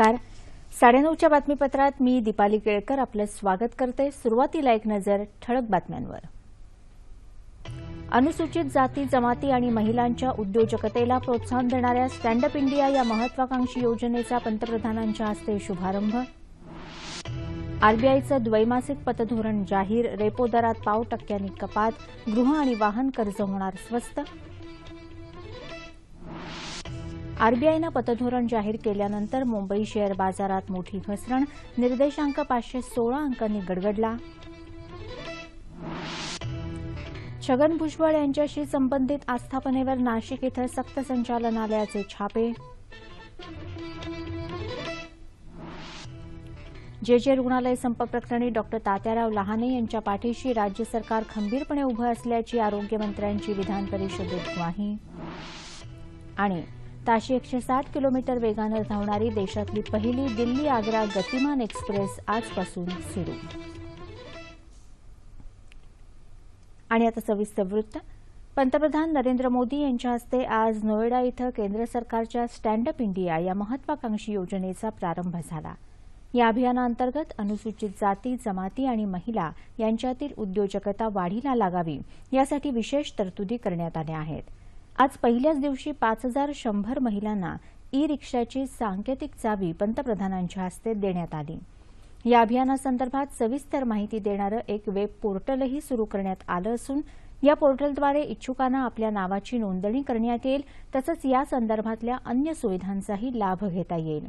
नमस्कार. साडेनऊच्या बातमीपत्रात मी दीपाली केळकर आपलं स्वागत करते. सुरुवातीला एक नजर ठळक बातम्यांवर. अनुसूचित जाती जमाती आणि महिलांच्या उद्योजकतेला प्रोत्साहन देणाऱ्या स्टँड अप इंडिया या महत्वाकांक्षी योजनेचा पंतप्रधानांच्या हस्ते शुभारंभ. आरबीआयचं द्वैमासिक पतधोरण जाहीर रेपो दरात पाव टक्क्यांनी कपात गृह आणि वाहन कर्ज होणार स्वस्त. आरबीआयनं पतधोरण जाहीर केल्यानंतर मुंबई शेअर बाजारात मोठी घसरण. निर्देशांक पाचशे सोळा अंकांनी गडगडला. छगन भुजबळ यांच्याशी संबंधित आस्थापनेवर नाशिक इथं सक्त संचालनालयाचे छापे. जे जे रुग्णालय संप प्रकरणी डॉक्टर तात्याराव लहाने यांच्या पाठीशी राज्य सरकार खंबीरपणे उभं असल्याची आरोग्यमंत्र्यांची विधान परिषदेत ग्वाही. आणि ताशी एकशे साठ किलोमीटर वेगानं धावणारी देशातली पहिली दिल्ली आग्रा गतिमान एक्सप्रेस आजपासून सुरू. आणि आता सविस्तर वृत्त. पंतप्रधान नरेंद्र मोदी यांच्या हस्ते आज नोएडा इथं केंद्र सरकारच्या स्टँड अप इंडिया या महत्वाकांक्षी योजनेचा प्रारंभ झाला. या अभियानाअंतर्गत अनुसूचित जाती जमाती आणि महिला यांच्यातील उद्योजकता वाढीला लागावी यासाठी विशेष तरतुदी करण्यात आल्या आहेत. आज पहिल्याच दिवशी पाच हजार शंभर महिलांना ई रिक्षाची सांकेतिक चावी पंतप्रधानांच्या हस्ते देण्यात आली. या अभियानासंदर्भात सविस्तर माहिती देणारं एक वेब पोर्टलही सुरू करण्यात आलं असून या पोर्टलद्वारे इच्छुकांना आपल्या नावाची नोंदणी करण्यात येईल तसंच या संदर्भातल्या अन्य सुविधांचाही लाभ घेता येईल.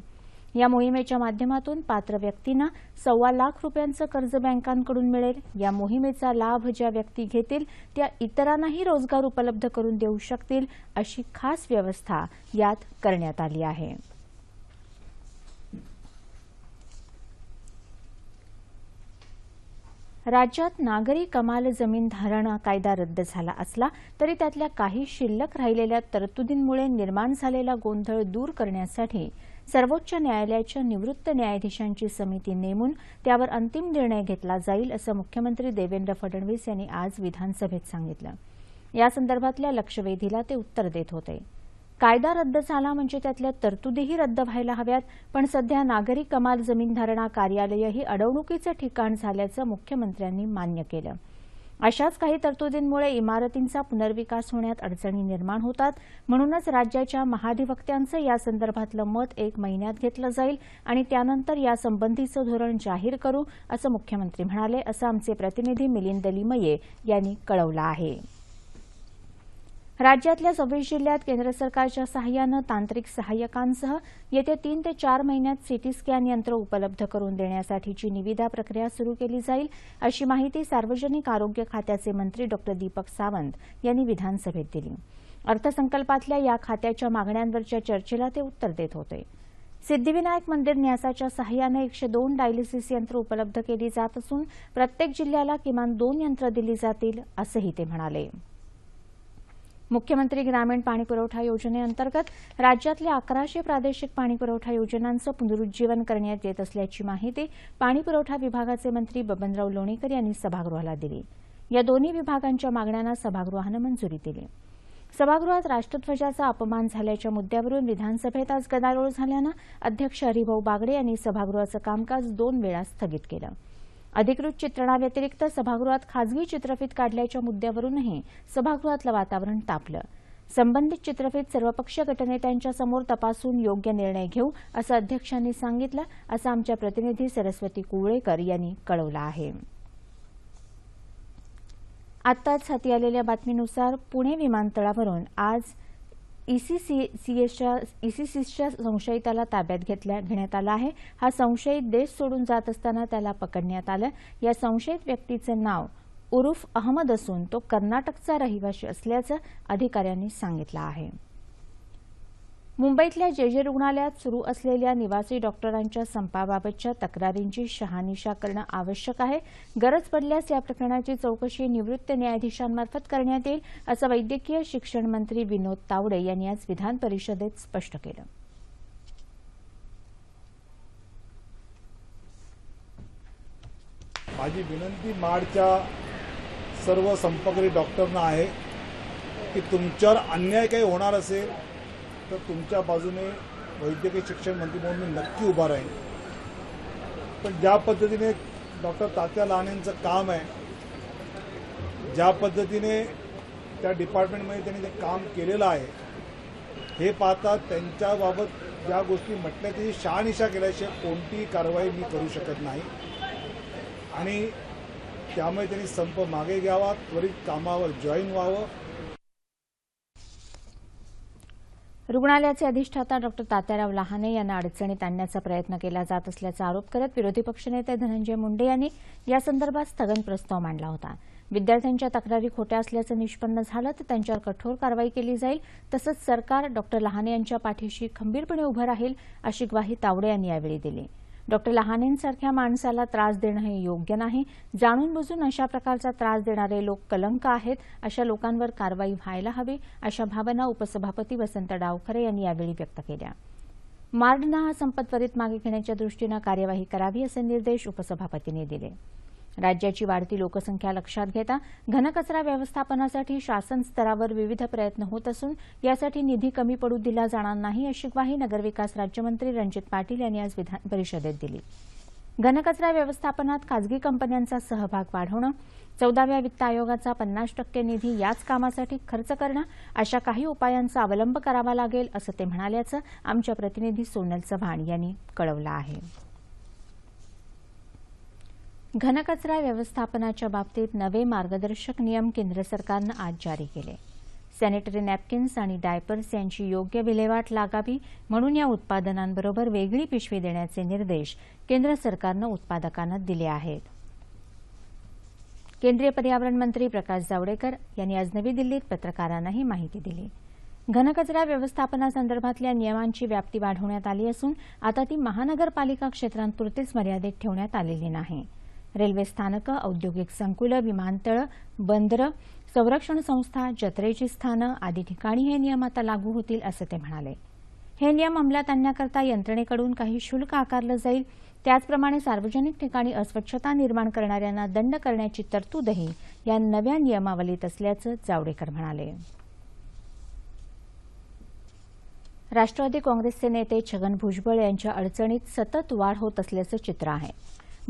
या मोहिमेच्या माध्यमातून पात्र व्यक्तींना सव्वा लाख रुपयांचं कर्ज बँकांकडून मिळेल. या मोहिमेचा लाभ ज्या व्यक्ती घेतील त्या इतरांनाही रोजगार उपलब्ध करून देऊ शकतील अशी खास व्यवस्था यात करण्यात आली आहे. राज्यात नागरी कमाल जमीन धारणा कायदा रद्द झाला असला तरी त्यातल्या काही शिल्लक राहिलेल्या तरतुदींमुळे निर्माण झालेला गोंधळ दूर करण्यासाठी सर्वोच्च न्यायालयाच्या निवृत्त न्यायाधीशांची समिती नेमून त्यावर अंतिम निर्णय घेतला जाईल असं मुख्यमंत्री देवेंद्र फडणवीस यांनी आज विधानसभेत सांगितलं. यासंदर्भातल्या लक्षवेधीला ते उत्तर देत होते. कायदा रद्द झाला म्हणजे त्यातल्या तरतुदीही रद्द व्हायला हव्यात पण सध्या नागरी कमाल जमीन धारणा कार्यालयही अडवणुकीचं ठिकाण झाल्याचं मुख्यमंत्र्यांनी मान्य केलं. अशाच काही तरतुदींमुळे इमारतींचा पुनर्विकास होण्यात अडचणी निर्माण होतात. म्हणूनच राज्याच्या महाधिवक्त्यांचं यासंदर्भातलं मत एक महिन्यात घेतलं जाईल आणि त्यानंतर यासंबंधीचं धोरण जाहीर करू असं मुख्यमंत्री म्हणाले असं आमचे प्रतिनिधी मिलिंद लिमये यांनी कळवलं आहे. राज्यातल्या सव्वीस जिल्ह्यात केंद्र सरकारच्या सहाय्यानं तांत्रिक सहाय्यकांसह येत्या तीन ते चार महिन्यात सिटी स्कॅन यंत्र उपलब्ध करून देण्यासाठीची निविदा प्रक्रिया सुरू केली जाईल अशी माहिती सार्वजनिक आरोग्य खात्याचे मंत्री डॉ. दीपक सावंत यांनी विधानसभेत दिली. अर्थसंकल्पातल्या या खात्याच्या मागण्यांवरच्या चर्चेला ते उत्तर देत होते. सिद्धिविनायक मंदिर न्यासाच्या सहाय्यानं एकशे दोन डायलिसिस यंत्र उपलब्ध केली जात असून प्रत्येक जिल्ह्याला किमान दोन यंत्र दिली जातील असंही ते म्हणाले. मुख्यमंत्री ग्रामीण पाणीपुरवठा योजनेअंतर्गत राज्यातल्या अकराशे प्रादेशिक पाणीपुरवठा योजनांचं पुनरुज्जीवन करण्यात येत असल्याची माहिती पाणीपुरवठा विभागाचे मंत्री बबनराव लोणीकर यांनी सभागृहाला दिली. या दोन्ही विभागांच्या मागण्यांना सभागृहानं मंजुरी दिली. सभागृहात राष्ट्रध्वजाचा अपमान झाल्याच्या मुद्द्यावरून विधानसभेत आज गदारोळ झाल्यानं अध्यक्ष हरिभाऊ बागडे यांनी सभागृहाचं कामकाज दोन वेळा स्थगित केलं. अधिकृत चित्रणाव्यतिरिक्त सभागृहात खाजगी चित्रफित काढल्याच्या मुद्द्यावरूनही सभागृहातलं वातावरण तापलं. संबंधित चित्रफित सर्वपक्षीय गटनेत्यांच्या समोर तपासून योग्य निर्णय घेऊ असं अध्यक्षांनी सांगितलं असं आमच्या प्रतिनिधी सरस्वती कुवळेकर यांनी कळवलं आहे. आत्ताच हाती आलेल्या बातमीनुसार पुणे विमानतळावरून आज ईसीसीएसच्या ईसीसीच्या संशयिताला ताब्यात घेतल्या घेण्यात आला आहे. हा संशयित देश सोडून जात असताना त्याला पकडण्यात आलं. या संशयित व्यक्तीचं नाव उरुफ अहमद असून तो कर्नाटकचा रहिवाशी असल्याचं अधिकाऱ्यांनी सांगितलं आहे. मुंबईतल्या जे जे रुग्णालयात सुरू असलेल्या निवासी डॉक्टरांच्या संपाबाबतच्या तक्रारींची शहानिशा करणं आवश्यक आहे. गरज पडल्यास या प्रकरणाची चौकशी निवृत्त न्यायाधीशांमार्फत करण्यात येईल असं वैद्यकीय शिक्षण मंत्री विनोद तावडे यांनी आज विधान परिषदेत स्पष्ट केलं. माझी विनंती माडच्या सर्व संपकरी डॉक्टरना आहे की तुमच्यावर अन्याय काही होणार असेल तर तुमच्या बाजूने वैद्यकीय शिक्षण मंत्री म्हणून मी नक्की उभा राहीन. पण ज्या पद्धतीने डॉक्टर तात्या लहानेंचं काम आहे ज्या पद्धतीने त्या डिपार्टमेंटमध्ये त्यांनी ते काम केलेलं आहे हे पाहता त्यांच्याबाबत ज्या गोष्टी म्हटल्या त्याची शहानिशा केल्याशिवाय कोणतीही कारवाई मी करू शकत नाही. आणि त्यामुळे त्यांनी संप मागे घ्यावा त्वरित कामावर जॉईन व्हावं. रुग्णालयाचे अधिष्ठाता डॉक्टर तात्याराव लहाने यांना अडचणीत आणण्याचा प्रयत्न केला जात असल्याचा आरोप करत विरोधी पक्षनेते धनंजय मुंडे यांनी यासंदर्भात स्थगन प्रस्ताव मांडला होता. विद्यार्थ्यांच्या तक्रारी खोट्या असल्याचं निष्पन्न झालं तर त्यांच्यावर कठोर कारवाई केली जाईल तसंच सरकार डॉक्टर लहाने यांच्या पाठीशी खंबीरपणे उभं राहील अशी ग्वाही तावडे यांनी यावेळी दिली. डॉक्टर लहानेंसारख्या माणसाला त्रास देणं हे योग्य नाही. जाणून बुजून अशा प्रकारचा त्रास देणारे लोक कलंक आहेत अशा लोकांवर कारवाई व्हायला हवी अशा भावना उपसभापती वसंत डावखरे यांनी यावेळी व्यक्त केल्या. मार्डना हा संपत्वरित मागे घेण्याच्या दृष्टीनं कार्यवाही करावी असे निर्देश उपसभापतींनी दिले. राज्याची वाढती लोकसंख्या लक्षात घेता घनकचरा व्यवस्थापनासाठी शासन स्तरावर विविध प्रयत्न होत असून यासाठी निधी कमी पडू दिला जाणार नाही अशी ग्वाही नगरविकास राज्यमंत्री रणजित पाटील यांनी आज विधान परिषदेत दिली. घनकचरा व्यवस्थापनात खासगी कंपन्यांचा सहभाग वाढवणं चौदाव्या वित्त आयोगाचा पन्नास टक्के निधी याच कामासाठी खर्च करणं अशा काही उपायांचा अवलंब करावा लागेल असं ते म्हणाल्याचं आमच्या प्रतिनिधी सोनल चव्हाण यांनी कळवलं आहे. घनकचरा व्यवस्थापनाच्या बाबतीत नवे मार्गदर्शक नियम केंद्र सरकारनं आज जारी केले. सॅनिटरी नॅपकिन्स आणि डायपर्स यांची योग्य विल्हेवाट लागावी म्हणून या उत्पादनांबरोबर वेगळी पिशवी देण्याचे निर्देश केंद्र सरकारनं उत्पादकांना दिले आहेत. केंद्रीय पर्यावरण मंत्री प्रकाश जावडेकर यांनी आज नवी दिल्लीत पत्रकारांना ही माहिती दिली. घनकचरा व्यवस्थापनासंदर्भातल्या नियमांची व्याप्ती वाढवण्यात आली असून आता ती महानगरपालिका क्षेत्रांपुरतीच मर्यादित ठेवण्यात आलेली नाही. रेल्वे स्थानकं औद्योगिक संकुलं विमानतळं बंदरं संरक्षण संस्था जत्रेची स्थानं आदी ठिकाणी हे नियम आता लागू होतील असं ते म्हणाले. हे नियम अंमलात आणण्याकरता यंत्रणेकडून काही शुल्क आकारलं जाईल. त्याचप्रमाणे सार्वजनिक ठिकाणी अस्वच्छता निर्माण करणाऱ्यांना दंड करण्याची तरतूदही या नव्या नियमावलीत असल्याचं जावडेकर म्हणाले. राष्ट्रवादी काँग्रेसचे नेते छगन भुजबळ यांच्या अडचणीत सतत वाढ होत असल्याचं चित्र आहे.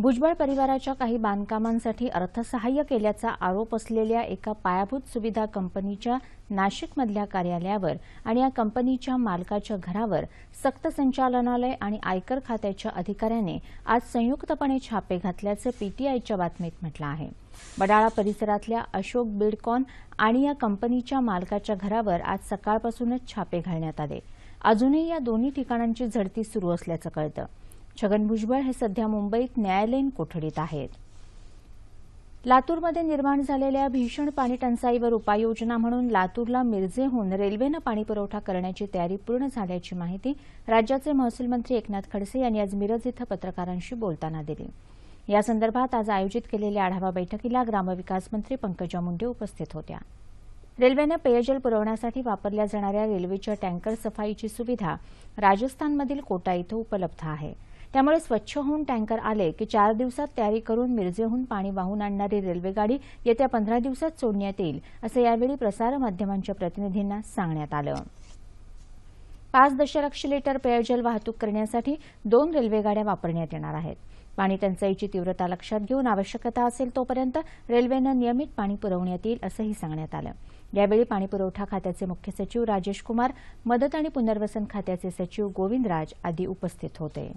भुजबळ परिवाराच्या काही बांधकामांसाठी अर्थसहाय्य केल्याचा आरोप असलेल्या एका पायाभूत सुविधा कंपनीच्या नाशिकमधल्या कार्यालयावर आणि या कंपनीच्या मालकाच्या घरावर सक्त संचालनालय आणि आयकर खात्याच्या अधिकाऱ्याने आज संयुक्तपणे छापे घातल्याचं पीटीआयच्या बातमीत म्हटलं आहे. बडाळा परिसरातल्या अशोक बिडकॉन आणि या कंपनीच्या मालकाच्या घरावर आज सकाळपासूनच छापे घालण्यात आले. अजूनही या दोन्ही ठिकाणांची झडती सुरू असल्याचं कळतं. छगन भुजबळ हे सध्या मुंबईत न्यायालयीन कोठडीत आहेत. लातूरमध्ये निर्माण झालेल्या भीषण पाणी टंचाईवर उपाययोजना म्हणून लातूरला मिरजेहून रेल्वेनं पाणीपुरवठा करण्याची तयारी पूर्ण झाल्याची माहिती राज्याचे महसूल मंत्री एकनाथ खडसे यांनी आज मिरज इथं पत्रकारांशी बोलताना दिली. यासंदर्भात आज आयोजित केलेल्या आढावा बैठकीला ग्रामविकास मंत्री पंकजा मुंडे उपस्थित होत्या. रेल्वेनं पेयजल पुरवण्यासाठी वापरल्या जाणाऱ्या रेल्वेच्या टँकर सफाईची सुविधा राजस्थानमधील कोटा इथं उपलब्ध आहे. त्यामुळे स्वच्छ होऊन टँकर आले की चार दिवसात तयारी करून मिरजेहून पाणी वाहून आणणारी रेल्वेगाडी येत्या पंधरा दिवसात सोडण्यात येईल असं यावेळी प्रसारमाध्यमांच्या प्रतिनिधींना सांगण्यात आलं. पाच दशलक्ष लिटर पेयजल वाहतूक करण्यासाठी दोन रेल्वेगाड्या वापरण्यात येणार आहेत. पाणी टंचाईची तीव्रता लक्षात घेऊन आवश्यकता असेल तोपर्यंत रेल्वेनं नियमित पाणी पुरवण्यात येईल असंही सांगण्यात आलं. यावेळी पाणीपुरवठा खात्याचे मुख्य सचिव राजेश कुमार मदत आणि पुनर्वसन खात्याचे सचिव गोविंदराज आदी उपस्थित होते.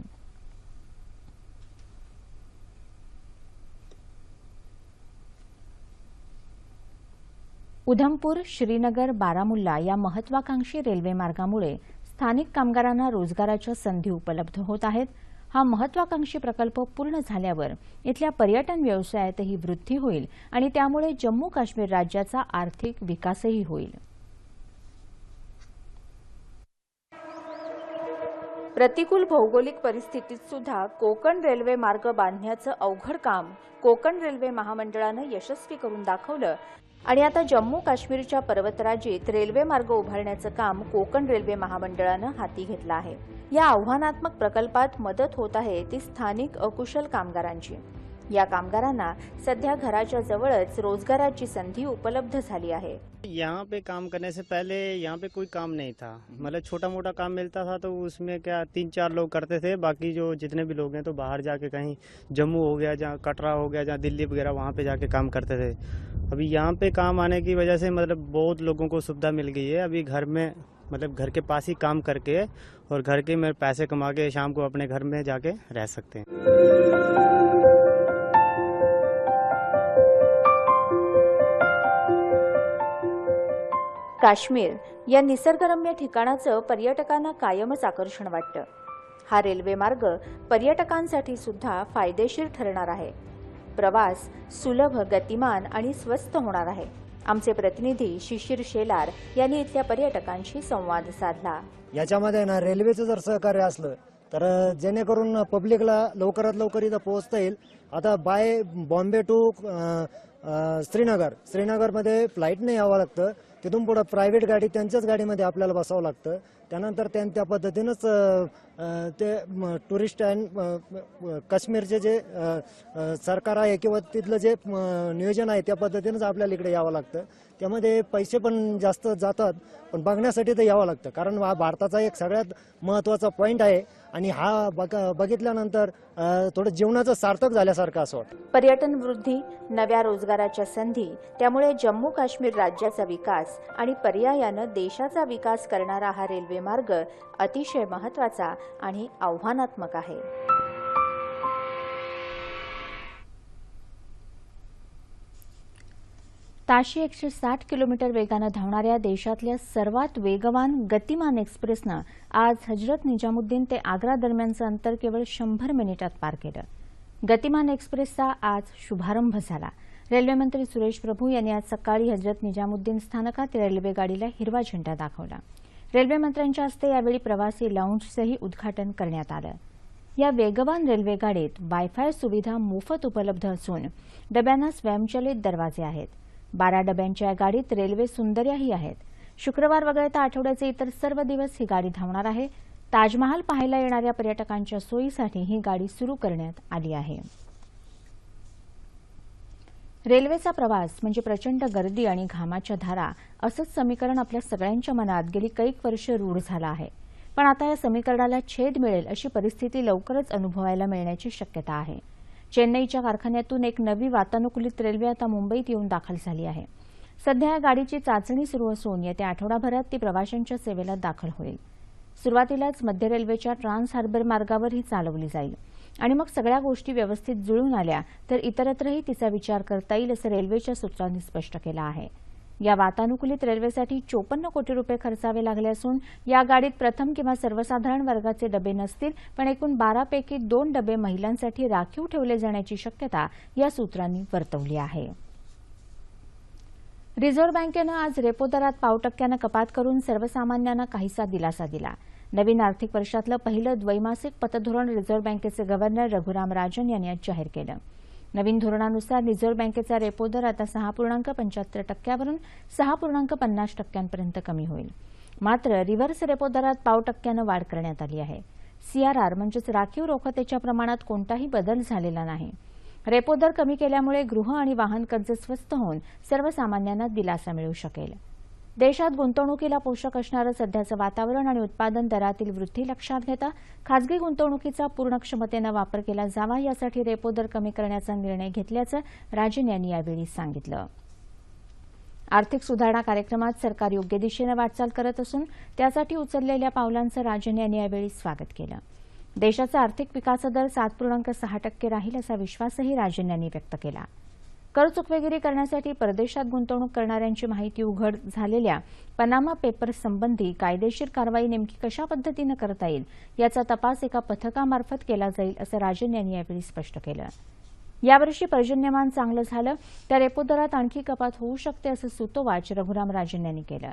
उधमपूर श्रीनगर बारामुल्ला या महत्वाकांक्षी रेल्वे मार्गामुळे स्थानिक कामगारांना रोजगाराच्या संधी उपलब्ध होत आहेत. हा महत्वाकांक्षी प्रकल्प पूर्ण झाल्यावर इथल्या पर्यटन व्यवसायातही वृद्धी होईल आणि त्यामुळे जम्मू काश्मीर राज्याचा आर्थिक विकासही होईल. प्रतिकूल भौगोलिक परिस्थितीत सुद्धा कोकण रेल्वे मार्ग बांधण्याचं अवघड काम कोकण रेल्वे महामंडळानं यशस्वी करून दाखवलं. आणि आता जम्मू काश्मीरच्या पर्वतराजीत रेल्वे मार्ग उभारण्याचं काम कोकण रेल्वे महामंडळानं हाती घेतलं आहे. या आव्हानात्मक प्रकल्पात मदत होत आहे ती स्थानिक अकुशल कामगारांची. या कामगारांना सध्या घराच्या जवळच रोजगाराची संधी उपलब्ध झाली आहे. यहाँ पे काम करने से पहले यहाँ पे कोई काम नहीं था. मतलब छोटा मोटा काम मिलता था तो उसमें क्या तीन चार लोग करते थे. बाकी जो जितने भी लोग हैं तो बाहर जाके कहीं जम्मू हो गया, जहाँ कटरा हो गया, जहाँ दिल्ली वगैरह, वहाँ पे जाके काम करते थे. अभी यहाँ पे काम आने की वजह से मतलब बहुत लोगों को सुविधा मिल गई है. अभी घर में मतलब घर के पास ही काम करके और घर के में पैसे कमा के शाम को अपने घर में जाके रह सकते हैं. काश्मीर या निसर्गरम्य ठिकाणाचं पर्यटकांना कायमच आकर्षण वाटतं. हा रेल्वे मार्ग पर्यटकांसाठी सुद्धा फायदेशीर ठरणार आहे. प्रवास सुलभ गतिमान आणि स्वस्त होणार आहे. आमचे प्रतिनिधी शिशिर शेलार यांनी इथल्या पर्यटकांशी संवाद साधला. याच्यामध्ये ना रेल्वेचं जर सहकार्य असलं तर जेणेकरून पब्लिकला लवकरात लवकर इथं पोहोचता येईल. आता बाय बॉम्बे टू श्रीनगर. श्रीनगरमध्ये फ्लाईटने यावं लागतं. तिथून पुढं प्रायव्हेट गाडी त्यांच्याच गाडीमध्ये आपल्याला बसावं लागतं. त्यानंतर त्यां त्या पद्धतीनंच ते टुरिस्ट अँड काश्मीरचे जे सरकार आहे किंवा तिथलं जे नियोजन आहे त्या पद्धतीनंच आपल्याला इकडे यावं लागतं. त्यामध्ये पैसे पण जास्त जातात पण बघण्यासाठी तर यावं लागतं. कारण हा भारताचा एक सगळ्यात महत्त्वाचा पॉईंट आहे आणि हा बघ- बघितल्यानंतर थोडं जीवनाचं सार्थक झाल्यासारखं असं वाटतं. पर्यटन वृद्धी नव्या रोजगाराच्या संधी त्यामुळे जम्मू काश्मीर राज्याचा विकास आणि पर्यायानं देशाचा विकास करणारा हा रेल्वे मार्ग अतिशय महत्त्वाचा आणि आव्हानात्मक आहे. ताशी एकशे साठ किलोमीटर वेगानं धावणाऱ्या देशातल्या सर्वात वेगवान गतिमान एक्सप्रेसनं आज हजरत निजामुद्दीन ते आग्रा दरम्यानचं अंतर केवळ शंभर मिनिटात पार केलं. गतिमान एक्सप्रेसचा आज शुभारंभ झाला. रेल्वेमंत्री सुरेश प्रभू यांनी आज सकाळी हजरत निजामुद्दीन स्थानकात रेल्वेगाडीला हिरवा झेंडा दाखवला. रेल्वेमंत्र्यांच्या हस्ते यावेळी प्रवासी लाऊंजचंही उद्घाटन करण्यात आलं. या वेगवान रेल्वेगाडीत वायफाय सुविधा मोफत उपलब्ध असून डब्यांना स्वयंचलित दरवाजे आहेत. बारा डब्यांच्या या गाडीत रेल्वे सुंदर्याही आहेत. शुक्रवार वगळता आठवड्याचे इतर सर्व दिवस ही गाडी धावणार आहे. ताजमहाल पाहायला येणाऱ्या पर्यटकांच्या सोयीसाठी ही गाडी सुरू करण्यात आली आहे. रेल्वेचा प्रवास म्हणजे प्रचंड गर्दी आणि घामाच्या धारा असंच समीकरण आपल्या सगळ्यांच्या मनात गेली कैक वर्ष रूढ झालं आहे. पण आता या समीकरणाला छेद मिळेल अशी परिस्थिती लवकरच अनुभवायला मिळण्याची शक्यता आहे. चेन्नईच्या कारखान्यातून एक नवी वातानुकूलित रेल्वे आता मुंबईत येऊन दाखल झाली आहे. सध्या या गाडीची चाचणी सुरू असून येत्या आठवडाभरात ती प्रवाशांच्या सेवेला दाखल होईल. सुरुवातीलाच मध्य रेल्वेच्या ट्रान्स हार्बर मार्गावर ही चालवली जाईल. आणि मग सगळ्या गोष्टी व्यवस्थित जुळून आल्या तर इतरत्रही तिचा विचार करता येईल असं रेल्वेच्या सूत्रांनी स्पष्ट केलं आहे. या वातानुकूलित रेल्वेसाठी चोपन्न कोटी रुपये खर्चावे लागले असून या गाडीत प्रथम किंवा सर्वसाधारण वर्गाचे डबे नसतील पण एकूण बारापैकी दोन डबे महिलांसाठी राखीव ठेवले जाण्याची शक्यता या सूत्रांनी वर्तवली आहे. रिझर्व्ह बँकेनं आज रेपो दरात पाव टक्क्यानं कपात करून सर्वसामान्यांना काहीसा दिलासा दिला. नवीन आर्थिक वर्षातलं पहिलं द्वैमासिक पतधोरण रिझर्व्ह बँकेचे गव्हर्नर रघुराम राजन यांनी आज जाहीर केलं. नवीन धोरणानुसार रिझर्व्ह बँकेचा रेपो दर आता सहा पूर्णांक पंच्याहत्तर टक्क्यावरून सहा पूर्णांक पन्नास टक्क्यांपर्यंत कमी होईल. मात्र रिव्हर्स रेपो दरात पाव टक्क्यानं वाढ करण्यात आली आहे. सीआरआर म्हणजेच राखीव रोखतेच्या प्रमाणात कोणताही बदल झालेला नाही. रेपो दर कमी केल्यामुळे गृह आणि वाहन कर्ज स्वस्त होऊन सर्वसामान्यांना दिलासा मिळू शकेल. देशात गुंतवणुकीला पोषक असणारं सध्याचं वातावरण आणि उत्पादन दरातील वृद्धी लक्षात घेता खासगी गुंतवणुकीचा पूर्ण क्षमतेनं वापर केला जावा यासाठी रेपो दर कमी करण्याचा निर्णय घेतल्याचं राजन यांनी यावेळी सांगितलं. आर्थिक सुधारणा कार्यक्रमात सरकार योग्य दिशेनं वाटचाल करत असून त्यासाठी उचललेल्या पावलांचं राजन यांनी यावेळी स्वागत केलं. देशाचा आर्थिक विकासदर सात पूर्णांक सहा टक्के राहील असा विश्वासही राजन यांनी व्यक्त केला. कर चुकवेगिरी करण्यासाठी परदेशात गुंतवणूक करणाऱ्यांची माहिती उघड झालेल्या पनामा पेपर्स संबंधी कायदेशीर कारवाई नेमकी कशा पद्धतीनं करता येईल याचा तपास एका पथकामार्फत केला जाईल असं राजन यांनी यावेळी स्पष्ट केलं. यावर्षी पर्जन्यमान चांगलं झालं तर रेपो दरात आणखी कपात होऊ शकते असं सुतोवाच रघुराम राजन यांनी केलं.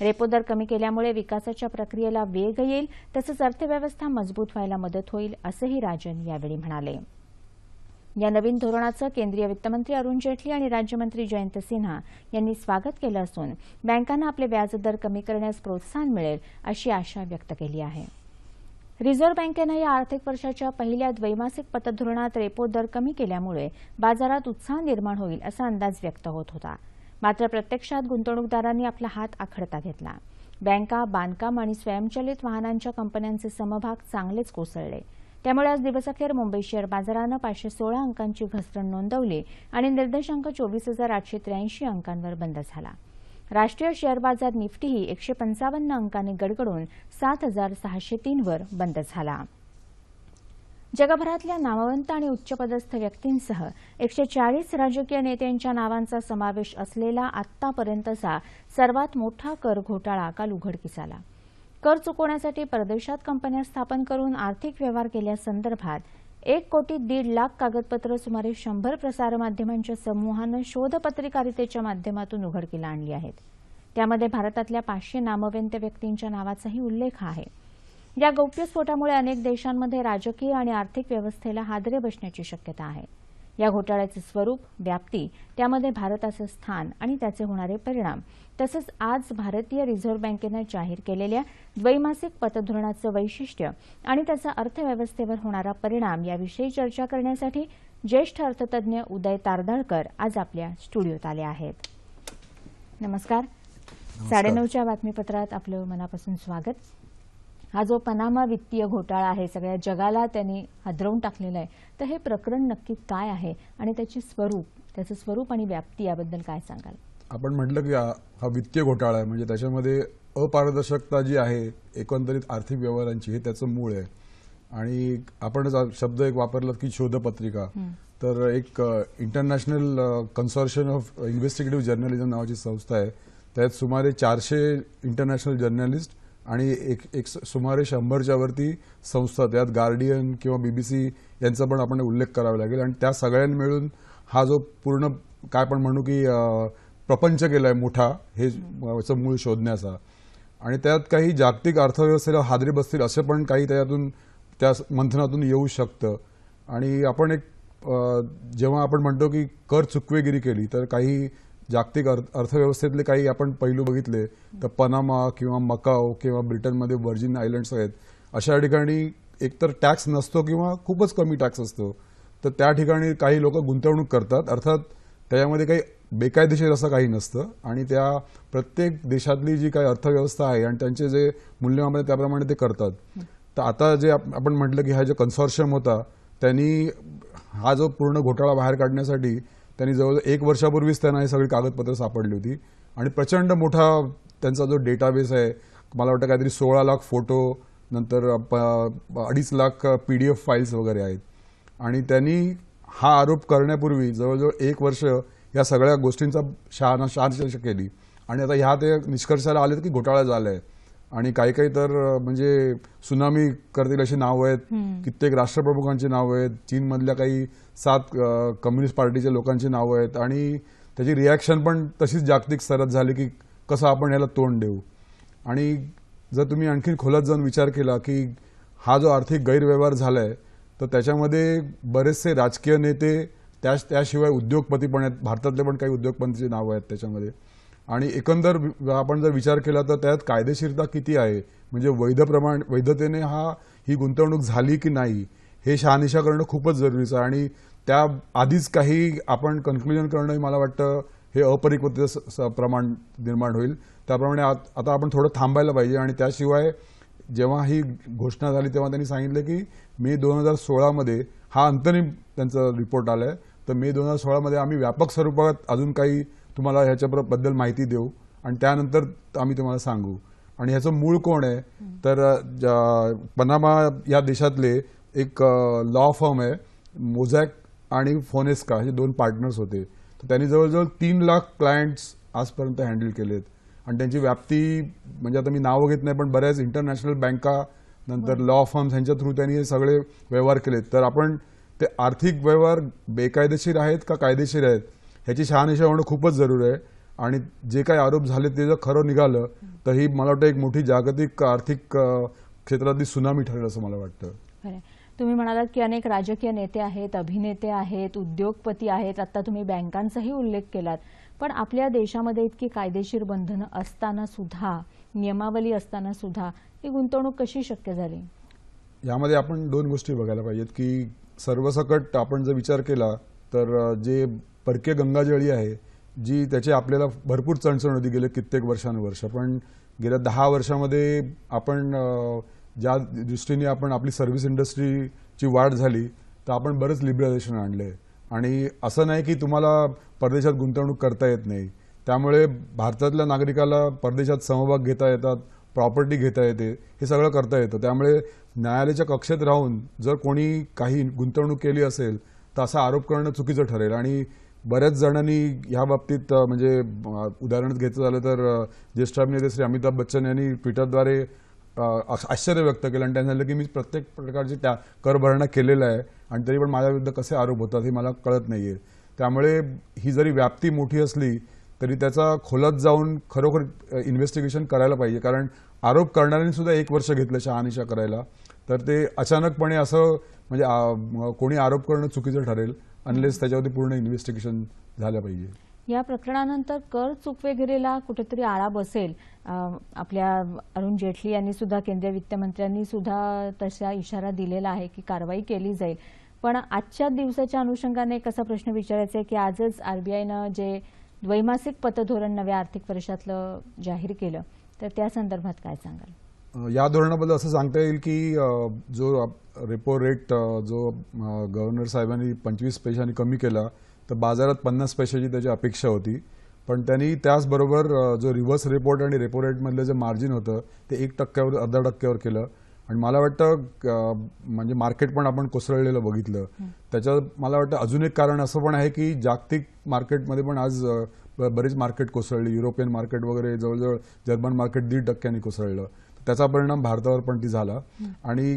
रेपो दर कमी केल्यामुळे विकासाच्या प्रक्रियेला वेग येईल तसंच अर्थव्यवस्था मजबूत व्हायला मदत होईल असंही राजन यावेळी म्हणाले. या नवीन धोरणाचं केंद्रीय वित्तमंत्री अरुण जेटली आणि राज्यमंत्री जयंत सिन्हा यांनी स्वागत केलं असून बँकांना आपले व्याजदर कमी करण्यास प्रोत्साहन मिळेल अशी आशा व्यक्त केली आहे. रिझर्व्ह बँकेनं या आर्थिक वर्षाच्या पहिल्या द्वैमासिक पतधोरणात रेपो दर कमी केल्यामुळे बाजारात उत्साह निर्माण होईल असा अंदाज व्यक्त होत होता. मात्र प्रत्यक्षात गुंतवणूकदारांनी आपला हात आखडता घेतला. बँका बांधकाम आणि स्वयंचलित वाहनांच्या कंपन्यांचे समभाग चांगलेच कोसळले. त्यामुळे आज दिवसअखेर मुंबई शेअर बाजारानं पाचशे सोळा अंकांची घसरण नोंदवली आणि निर्देशांक चोवीस हजार आठशे त्र्याऐंशी अंकांवर बंद झाला. राष्ट्रीय शेअर बाजार निफ्टीही एकशे पंचावन्न अंकांनी गडगडून सात हजार सहाशे तीनवर बंद झाला. जगभरातल्या नामवंत आणि उच्चपदस्थ व्यक्तींसह एकशे चाळीस राजकीय नेत्यांच्या नावांचा समावेश असलेला आत्तापर्यंतचा सर्वात मोठा कर घोटाळा काल उघडकीस आला. कर चुकवण्यासाठी परदेशात कंपन्या स्थापन करून आर्थिक व्यवहार केल्यासंदर्भात एक कोटी दीड लाख कागदपत्र सुमारे शंभर प्रसारमाध्यमांच्या समूहानं शोधपत्रिकारितेच्या माध्यमातून उघडकीला आणली आहेत. त्यामध्ये भारतातल्या पाचशे नामवंत व्यक्तींच्या नावाचाही उल्लेख आहे. या गौप्यस्फोटामुळे अनेक देशांमध्ये राजकीय आणि आर्थिक व्यवस्थेला हादरे बसण्याची शक्यता आहे. या घोटाळ्याचे स्वरूप व्याप्ती त्यामध्ये भारताचं स्थान आणि त्याचे होणारे परिणाम तसंच आज भारतीय रिझर्व्ह बँकेनं जाहीर केलेल्या द्वैमासिक पतधोरणाचं वैशिष्ट्य आणि त्याचा अर्थव्यवस्थेवर होणारा परिणाम याविषयी चर्चा करण्यासाठी ज्येष्ठ अर्थतज्ञ उदय तारदाळकर आज आपल्या स्टुडिओत आले आहेत. नमस्कार. साडेनऊच्या बातमीपत्रात आपलं मनापासून स्वागत. हा जो पनामा वित्तीय घोटाळा आहे सगळ्या जगाला त्यांनी हादरवून टाकलेला आहे तर हे प्रकरण नक्की काय आहे आणि त्याची स्वरूप त्याचं स्वरूप आणि व्याप्ती याबद्दल काय सांगाल? आपण म्हटलं की हा वित्तीय घोटाळा आहे म्हणजे त्याच्यामध्ये अपारदर्शकता जी आहे एकंदरीत आर्थिक व्यवहारांची हे त्याचं मूळ आहे. आणि आपण शब्द एक वापरला की शोधपत्रिका तर एक international consortium of investigative journalism नावाची संस्था आहे. त्यात सुमारे चारशे इंटरनॅशनल जर्नलिस्ट आणि एक एक स- सुमारे शंभरच्या वरती संस्था त्यात गार्डियन किंवा बीबीसी यांचा पण आपण उल्लेख करावा लागेल. आणि त्या सगळ्यांनी मिळून हा जो पूर्ण काय पण म्हणू की प्रपंच केलाय मोठा हे मूळ शोधण्याचा. आणि त्यात काही जागतिक अर्थव्यवस्थेला हादरे बसतील असे पण काही त्यातून त्या मंथनातून येऊ शकतं. आणि आपण एक जेव्हा आपण म्हणतो की कर चुकवेगिरी केली तर काही जागतिक अर्थ अर्थव्यवस्थेतले काही आपण पैलू बघितले तर पनामा किंवा मकाओ किंवा ब्रिटनमध्ये व्हर्जिन आयलंड्स आहेत अशा ठिकाणी एकतर टॅक्स नसतो किंवा खूपच कमी टॅक्स असतो. तर त्या ठिकाणी काही लोक गुंतवणूक करतात अर्थात त्याच्यामध्ये काही बेकायदेशीर असं काही नसतं आणि त्या प्रत्येक देशातली जी काही अर्थव्यवस्था आहे आणि त्यांचे जे मूल्यमापन त्याप्रमाणे ते करतात. तर आता जे आप- आपण म्हटलं की हा जो कन्सॉर्शियम होता त्यांनी हा जो पूर्ण घोटाळा बाहेर काढण्यासाठी त्यांनी जवळजवळ एक वर्षापूर्वीच त्यांना ही सगळी कागदपत्र सापडली होती. आणि प्रचंड मोठा त्यांचा जो डेटाबेस आहे मला वाटतं काहीतरी सोळा लाख फोटो नंतर प- अडीच lakh P D F files वगैरे आहेत. आणि त्यांनी हा आरोप करण्यापूर्वी जवळजवळ एक वर्ष या सगळ्या गोष्टींचा शहाणा शहानिशा केली. आणि आता ह्या ते निष्कर्षाला आले की घोटाळा झाला आहे आणि काही काही तर म्हणजे सुनामी करतील अशी नावं आहेत. कित्येक राष्ट्रप्रमुखांची नावं आहेत. चीनमधल्या काही सात कम्युनिस्ट पार्टीच्या लोकांची नावं आहेत. आणि त्याची रिॲक्शन पण तशीच जागतिक स्तरात झाली की कसं आपण याला तोंड देऊ. आणि जर तुम्ही आणखी खोलात जाऊन विचार केला की हा जो आर्थिक गैरव्यवहार झालाय तर त्याच्यामध्ये बरेचसे राजकीय नेते त्या त्याशिवाय उद्योगपती पण आहेत. भारतातले पण काही उद्योगपतींची नावं आहेत त्याच्यामध्ये. आणि एकंदर आपण जर विचार केला तर त्यात कायदेशीरता किती आहे? म्हणजे वैध प्रमाण वैधतेने हा ही गुंतवणूक झाली की नाही हे शहानिशा करणं खूपच जरुरीचं आहे. आणि त्या आधीच काही आपण कन्क्लुजन करणं हे मला वाटतं हे अपरिपक्वतेचं स- स- प्रमाण निर्माण होईल. त्याप्रमाणे आत- आता आपण थोडं थांबायला पाहिजे आणि त्याशिवाय जेव्हा ही घोषणा झाली तेव्हा त्यांनी सांगितलं की मे दोन हजार सोळामध्ये हा अंतरिम त्यांचा रिपोर्ट आलाय. तर मे दोन हजार सोळामध्ये आम्ही व्यापक स्वरूपात अजून काही तुम्हाला ह्याच्याबद्दल माहिती देऊ आणि त्यानंतर आम्ही तुम्हाला सांगू. आणि ह्याचं मूळ कोण आहे? तर पनामा या देशातले एक लॉ फर्म आहे मोझॅक आणि फोनेस्का हे दोन पार्टनर्स होते. तर त्यांनी जवळजवळ तीन लाख क्लायंट्स आजपर्यंत हँडल केलेत. आणि त्यांची व्याप्ती म्हणजे आता मी नावं घेत नाही पण बऱ्याच इंटरनॅशनल बँका नंतर लॉ फर्म्स यांच्या थ्रू त्यांनी हे सगळे व्यवहार केलेत. तर आपण ते आर्थिक व्यवहार बेकायदेशीर आहेत का कायदेशीर आहेत? ह्याची शहानिशा होणं खूपच जरूर आहे. आणि जे काही आरोप झाले ते जर खरं निघालं तर ही मला वाटतं एक मोठी जागतिक आर्थिक क्षेत्रातली सुनामी ठरेल असं मला वाटतं. तुम्ही म्हणालात की अनेक राजकीय नेते आहेत अभिनेते आहेत उद्योगपती आहेत. आता तुम्ही बँकांचाही उल्लेख केलात. पण आपल्या देशामध्ये इतकी कायदेशीर बंधनं असताना सुद्धा नियमावली असताना सुद्धा ही गुंतवणूक कशी शक्य झाली? यामध्ये आपण दोन गोष्टी बघायला पाहिजेत की सर्वसकट आपण जर विचार केला तर जे परकीय गंगाजळी आहे जी त्याची आपल्याला भरपूर चणचण होती गेले कित्येक वर्षानुवर्ष. पण गेल्या दहा वर्षामध्ये आपण ज्या दृष्टीने आपण आपली सर्व्हिस इंडस्ट्रीची वाढ झाली तर आपण बरंच लिबरलायझेशन आणले. आणि असं नाही की तुम्हाला परदेशात गुंतवणूक करता येत नाही. त्यामुळे भारतातल्या नागरिकाला परदेशात समभाग घेता येतात प्रॉपर्टी घेता येते हे सगळं करता येतं. त्यामुळे न्यायालयाच्या कक्षेत राहून जर कोणी काही गुंतवणूक केली असेल तर असा आरोप करणं चुकीचं ठरेल. आणि बऱ्याच जणांनी ह्या बाबतीत म्हणजे उदाहरणच उदाहरण घ्यायचं झालं तर ज्येष्ठ अभिनेते श्री अमिताभ बच्चन यांनी ट्विटरद्वारे आश्चर्य व्यक्त केलं आणि त्यांनी सांगितलं की मी प्रत्येक प्रकारची त्या कर भरणा केलेला आहे आणि तरी पण माझ्याविरुद्ध कसे आरोप होतात हे मला कळत नाहीये. त्यामुळे ही जरी व्याप्ती मोठी असली तरी त्याचा खोलात जाऊन खरोखर इन्व्हेस्टिगेशन करायला पाहिजे. कारण आरोप करणाऱ्यांनी सुद्धा एक वर्ष घेतलं शहानिशा करायला. तर ते अचानकपणे असं म्हणजे कोणी आरोप करणं चुकीचं ठरेल. अनलेस त्याच्यावरती पूर्ण इन्व्हेस्टिगेशन झालं पाहिजे. या प्रकरणानंतर कर चुकवेगिरीला कुठेतरी आळा बसेल. आपल्या अरुण जेटली यांनी सुद्धा केंद्रीय वित्तमंत्र्यांनी सुद्धा तसा इशारा दिलेला आहे की कारवाई केली जाईल. पण आजच्या दिवसाच्या अनुषंगाने एक असा प्रश्न विचारायचा आहे की आजच आरबीआयनं जे द्वैमासिक पतधोरण नव्या आर्थिक वर्षातलं जाहीर केलं तर त्या संदर्भात काय सांगाल? या धोरणाबद्दल असं सांगता येईल की जो रेपो रेट जो गव्हर्नर साहेबांनी पंचवीस पैशांनी कमी केला तर बाजारात पन्नास पैशाची त्याची अपेक्षा होती. पण त्यांनी त्याचबरोबर जो रिव्हर्स रेपोर्ट आणि रेपो रेटमधलं जे मार्जिन होतं ते एक टक्क्यावर अर्धा टक्क्यावर केलं. आणि मला वाटतं म्हणजे मार्केट पण आपण कोसळलेलं बघितलं. त्याच्यात मला वाटतं अजून एक कारण असं पण आहे की जागतिक मार्केटमध्ये पण आज बरीच मार्केट कोसळली. युरोपियन मार्केट वगैरे जवळजवळ जर्मन मार्केट दीड टक्क्यांनी कोसळलं. त्याचा परिणाम भारतावर पण ती झाला. आणि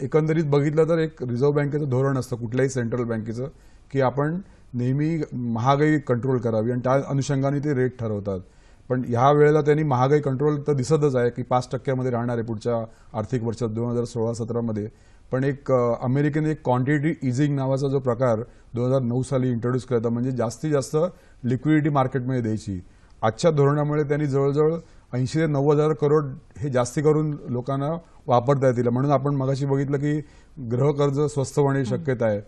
एकंदरीत बघितलं तर एक रिझर्व्ह बँकेचं धोरण असतं कुठल्याही सेंट्रल बँकेचं की आपण नेहमी महागाई कंट्रोल करावी आणि त्या अनुषंगाने ते रेट ठरवतात. पण ह्या वेळेला त्यांनी महागाई कंट्रोल तर दिसतच आहे की पाच टक्क्यामध्ये राहणार आहे पुढच्या आर्थिक वर्षात दोन हजार सोळा सतरामध्ये. पण एक अमेरिकेने एक क्वांटिटी इझिंग नावाचा जो प्रकार दोन हजार नऊ साली इंट्रोड्यूस केला होता म्हणजे जास्तीत जास्त लिक्विडिटी मार्केटमध्ये द्यायची. आजच्या धोरणामुळे त्यांनी जवळजवळ ऐंशी ते नव्वद हजार करोड हे जास्ती करून लोकांना वापरता येतील. म्हणून आपण मगाशी बघितलं की गृहकर्ज स्वस्त होण्याची शक्यता आहे.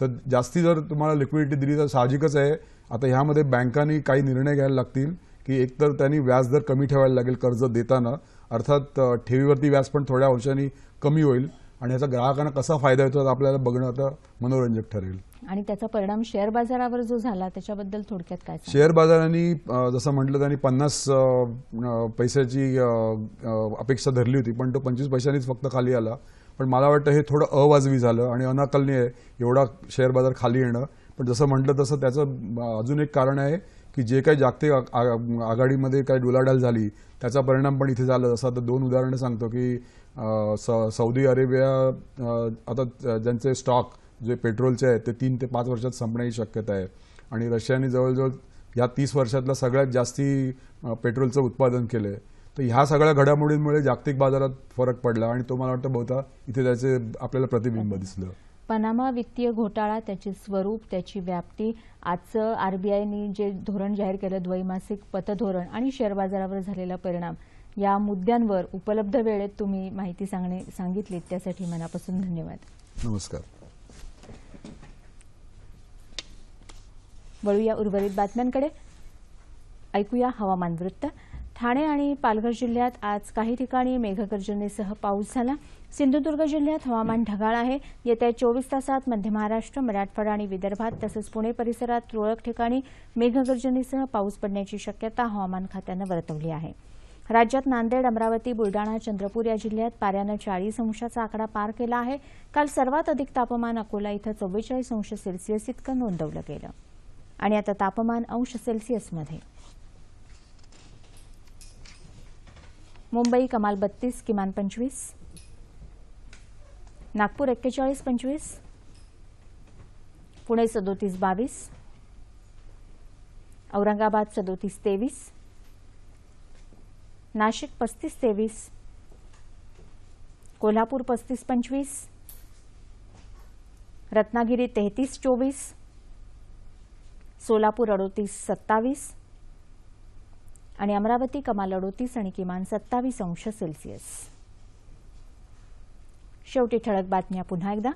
तर जास्ती जर तुम्हाला लिक्विडिटी दिली तर साहजिकच आहे. आता ह्यामध्ये बँकांनी काही निर्णय घ्यायला लागतील की एकतर त्यांनी व्याजदर कमी ठेवायला लागेल कर्ज देताना. अर्थात ठेवीवरती व्याज पण थोड्या अंशाने कमी होईल. आणि याचा ग्राहकांना कसा फायदा होतो आपल्याला बघणं आता मनोरंजक ठरेल. आणि त्याचा परिणाम शेअर बाजारावर जो झाला त्याच्याबद्दल थोडक्यात काय? शेअर बाजारांनी जसं म्हटलं त्यांनी पन्नास पैशाची अपेक्षा धरली होती पण तो पंचवीस पैशांनीच फक्त खाली आला. पण मला वाटतं हे थोडं अवाजवी झालं आणि अनाकलनीय आहे एवढा शेअर बाजार खाली येणं. पण जसं म्हटलं तसं त्याचं अजून एक कारण आहे की जे काही जागतिक आघाडीमध्ये काही डुलाडाल झाली त्याचा परिणाम पण इथे झाला. जसं आता दोन उदाहरणं सांगतो की सौदी अरेबिया आता ज्यांचे स्टॉक जे पेट्रोलचे आहेत ते तीन ते पाच वर्षात संपण्याची शक्यता आहे. आणि रशियाने जवळजवळ या तीस वर्षातलं सगळ्यात जास्ती पेट्रोलचं उत्पादन केलं आहे तर ह्या सगळ्या घडामोडींमुळे जागतिक बाजारात फरक पडला आणि तो मला वाटतं बहुता इथे त्याचे आपल्याला प्रतिबिंब दिसलं. पनामा वित्तीय घोटाळा त्याचे स्वरूप त्याची व्याप्ती आजचं आरबीआयने जे धोरण जाहीर केलं द्वैमासिक पतधोरण आणि शेअर बाजारावर झालेला परिणाम या मुद्द्यांवर उपलब्ध वेळेत तुम्ही माहिती सांगणे सांगितलीत त्यासाठी मनापासून धन्यवाद. नमस्कार. वळूया उर्वरित बातम्यांकडे. ऐकूया हवामान वृत्त. ठाणे आणि पालघर जिल्ह्यात आज काही ठिकाणी मेघगर्जनेसह पाऊस झाला. सिंधुदुर्ग जिल्ह्यात हवामान ढगाळ आहे. येत्या चोवीस तासात मध्य महाराष्ट्र मराठवाडा आणि विदर्भात तसंच पुणे परिसरात तुरळक ठिकाणी मेघगर्जनेसह पाऊस पडण्याची शक्यता हवामान खात्यानं वर्तवली आहे. राज्यात नांदेड अमरावती बुलडाणा चंद्रपूर या जिल्ह्यात पाऱ्यानं चाळीस अंशाचा आकडा पार केला आहे. काल सर्वात अधिक तापमान अकोला इथं चव्वेचाळीस अंश सेल्सिअस इतकं नोंदवलं गेलं. आणि आता तापमान अंश सेल्सिअसमध्ये. मुंबई कमाल बत्तीस किमान पंचवीस. नागपूर एक्केचाळीस पंचवीस. पुणे सदोतीस बावीस. औरंगाबाद सदोतीस तेवीस. नाशिक पस्तीस तेवीस. कोल्हापूर पस्तीस पंचवीस. रत्नागिरी तेहतीस चोवीस. सोलापूर अडोतीस सत्तावीस. आणि अमरावती कमाल अडोतीस आणि किमान सत्तावीस अंश सेल्सिअस. शेवटी ठळक बातम्या पुन्हा एकदा.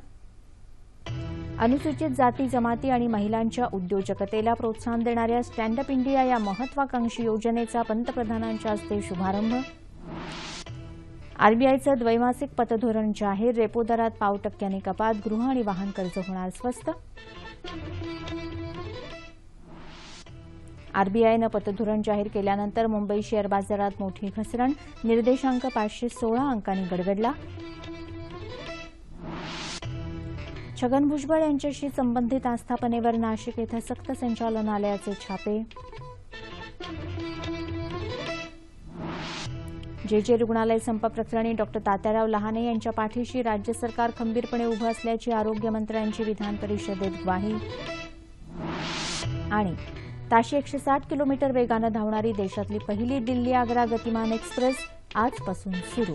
अनुसूचित जाती जमाती आणि महिलांच्या उद्योजकतेला प्रोत्साहन देणाऱ्या स्टँड अप इंडिया या महत्वाकांक्षी योजनेचा पंतप्रधानांच्या हस्ते शुभारंभ. आरबीआयचं द्वैमासिक पतधोरण जाहीर रेपो दरात पाव टक्क्यांनी कपात गृह आणि वाहन कर्ज होणार स्वस्त. आरबीआयनं पतधोरण जाहीर केल्यानंतर मुंबई शेअर बाजारात मोठी घसरण निर्देशांक पाचशे सोळा अंकांनी गडगडला. छगन भुजबळ यांच्याशी संबंधित आस्थापनेवर नाशिक येथे सक्त संचालनालयाचे छापे. जे जे रुग्णालय संप प्रकरणी डॉक्टर तात्याराव लहाने यांच्या पाठीशी राज्य सरकार खंबीरपणे उभं असल्याची आरोग्यमंत्र्यांची विधान परिषदेत ग्वाही. आणि ताशी एकशे साठ किलोमीटर वेगानं धावणारी देशातली पहिली दिल्ली आग्रा गतिमान एक्सप्रेस आजपासून सुरू.